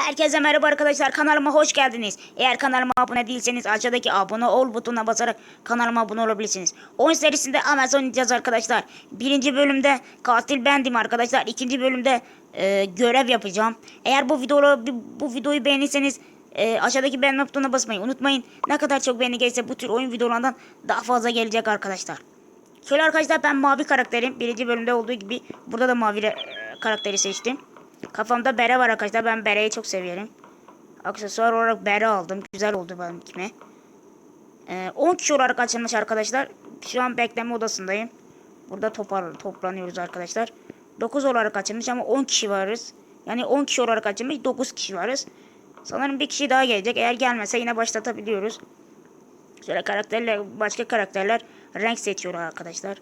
Herkese merhaba arkadaşlar kanalıma hoş geldiniz. Eğer kanalıma abone değilseniz aşağıdaki abone ol butonuna basarak kanalıma abone olabilirsiniz. Oyun serisinde Amazon oynayacağız arkadaşlar. Birinci bölümde katil bendim arkadaşlar. İkinci bölümde e, görev yapacağım. Eğer bu videoyu bu videoyu beğenirseniz e, aşağıdaki beğenme butonuna basmayı unutmayın. Ne kadar çok beğeni gelirse bu tür oyun videolarından daha fazla gelecek arkadaşlar. Şöyle arkadaşlar ben mavi karakterim. Birinci bölümde olduğu gibi burada da mavi e, karakteri seçtim. Kafamda bere var arkadaşlar. Ben bereyi çok seviyorum. Aksesuar olarak bere aldım. Güzel oldu benimkime. Ee, 10 kişi olarak açılmış arkadaşlar. Şu an bekleme odasındayım. Burada topar, toplanıyoruz arkadaşlar. 9 olarak açılmış ama 10 kişi varız. Yani 10 kişi olarak açılmış 9 kişi varız. Sanırım bir kişi daha gelecek. Eğer gelmese yine başlatabiliyoruz. Şöyle karakterler, başka karakterler renk seçiyorlar arkadaşlar.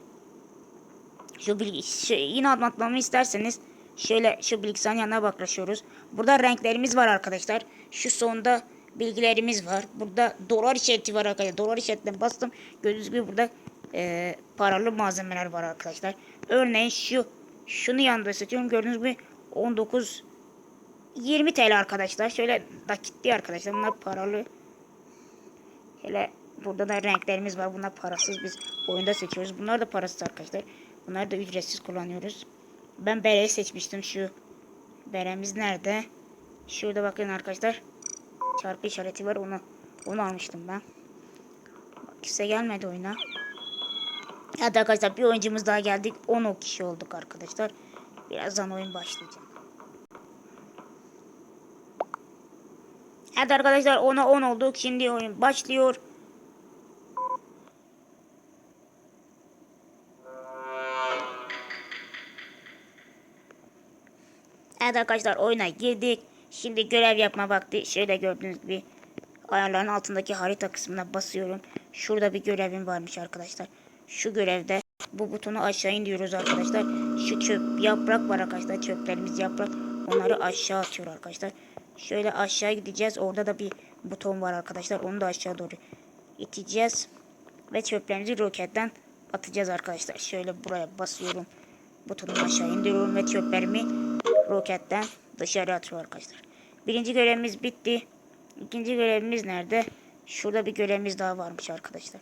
Şu bilgi, şu, yine anlatmamı isterseniz şöyle şu bilgisayarın yanına baklaşıyoruz. Burada renklerimiz var arkadaşlar. Şu sonda bilgilerimiz var. Burada dolar işareti var arkadaşlar. Dolar işaretine bastım. Gördüğünüz gibi burada e, paralı malzemeler var arkadaşlar. Örneğin şu şunu yanında seçiyorum. Gördüğünüz gibi 19 20 TL arkadaşlar. Şöyle nakitli arkadaşlar. Bunlar paralı. Şöyle burada da renklerimiz var. Bunlar parasız. Biz oyunda seçiyoruz. Bunlar da parasız arkadaşlar. Bunları da ücretsiz kullanıyoruz. Ben bereyi seçmiştim. Şu beremiz nerede? Şurada bakın arkadaşlar. Çarpı işareti var. Onu onu almıştım ben. Kimse gelmedi oyuna. Hadi arkadaşlar bir oyuncumuz daha geldik. 10 kişi olduk arkadaşlar. Birazdan oyun başlayacak. Hadi arkadaşlar 10'a 10 olduk. Şimdi oyun başlıyor. Evet arkadaşlar oyuna girdik. Şimdi görev yapma vakti. Şöyle gördüğünüz gibi ayarların altındaki harita kısmına basıyorum. Şurada bir görevim varmış arkadaşlar. Şu görevde bu butonu aşağı indiriyoruz arkadaşlar. Şu çöp yaprak var arkadaşlar. Çöplerimiz yaprak. Onları aşağı atıyor arkadaşlar. Şöyle aşağı gideceğiz. Orada da bir buton var arkadaşlar. Onu da aşağı doğru iteceğiz. Ve çöplerimizi roketten atacağız arkadaşlar. Şöyle buraya basıyorum. Butonu aşağı indiriyorum ve çöplerimi roketten dışarı atıyor arkadaşlar. Birinci görevimiz bitti. İkinci görevimiz nerede? Şurada bir görevimiz daha varmış arkadaşlar.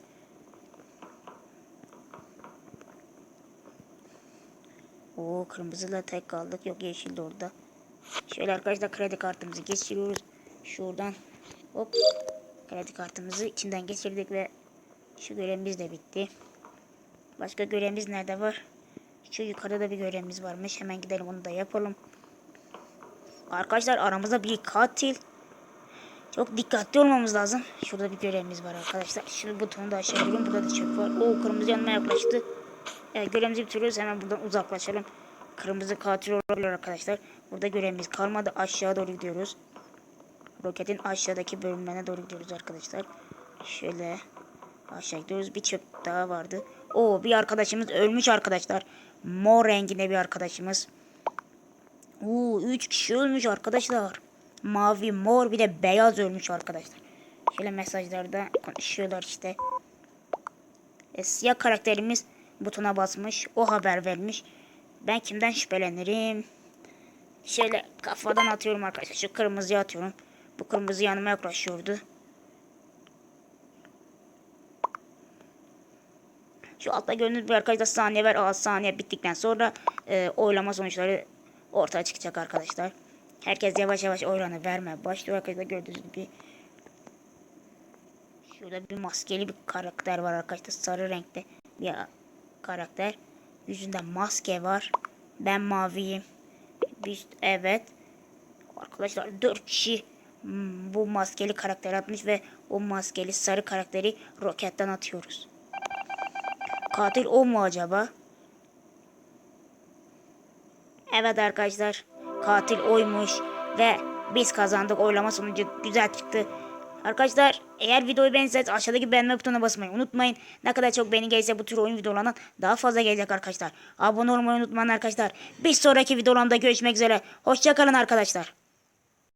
Oo kırmızıyla tek kaldık. Yok yeşil de orada. Şöyle arkadaşlar kredi kartımızı geçiriyoruz. Şuradan hop kredi kartımızı içinden geçirdik ve şu görevimiz de bitti. Başka görevimiz nerede var? Şu yukarıda da bir görevimiz varmış. Hemen gidelim onu da yapalım. Arkadaşlar aramızda bir katil. Çok dikkatli olmamız lazım. Şurada bir görevimiz var arkadaşlar. Şu butonu da aşağı alıyorum. Burada da çöp var. O kırmızı yanıma yaklaştı. Evet görevimizi bitiriyoruz. Hemen buradan uzaklaşalım. Kırmızı katil olabilir arkadaşlar. Burada görevimiz kalmadı. Aşağı doğru gidiyoruz. Roketin aşağıdaki bölümlerine doğru gidiyoruz arkadaşlar. Şöyle aşağı gidiyoruz. Bir çöp daha vardı. O bir arkadaşımız ölmüş arkadaşlar. Mor renginde bir arkadaşımız. Oo 3 kişi ölmüş arkadaşlar. Mavi, mor bir de beyaz ölmüş arkadaşlar. Şöyle mesajlarda konuşuyorlar işte. E, siyah karakterimiz butona basmış. O haber vermiş. Ben kimden şüphelenirim? Şöyle kafadan atıyorum arkadaşlar. Şu kırmızıya atıyorum. Bu kırmızı yanıma yaklaşıyordu. Şu altta gördüğünüz bir arkadaşlar saniye ver. 6 saniye bittikten sonra e, oylama sonuçları ortaya çıkacak arkadaşlar. Herkes yavaş yavaş oylarını vermeye başlıyor arkadaşlar gördüğünüz gibi. Şurada bir maskeli bir karakter var arkadaşlar. Sarı renkte bir karakter. Yüzünde maske var. Ben maviyim. Biz evet. Arkadaşlar 4 kişi bu maskeli karakter atmış ve o maskeli sarı karakteri roketten atıyoruz. Katil o mu acaba? Evet arkadaşlar. Katil oymuş. Ve biz kazandık. Oylama sonucu güzel çıktı. Arkadaşlar eğer videoyu beğenirseniz aşağıdaki beğenme butonuna basmayı unutmayın. Ne kadar çok beğeni gelirse bu tür oyun videolarından daha fazla gelecek arkadaşlar. Abone olmayı unutmayın arkadaşlar. Bir sonraki videolarımda görüşmek üzere. Hoşçakalın arkadaşlar.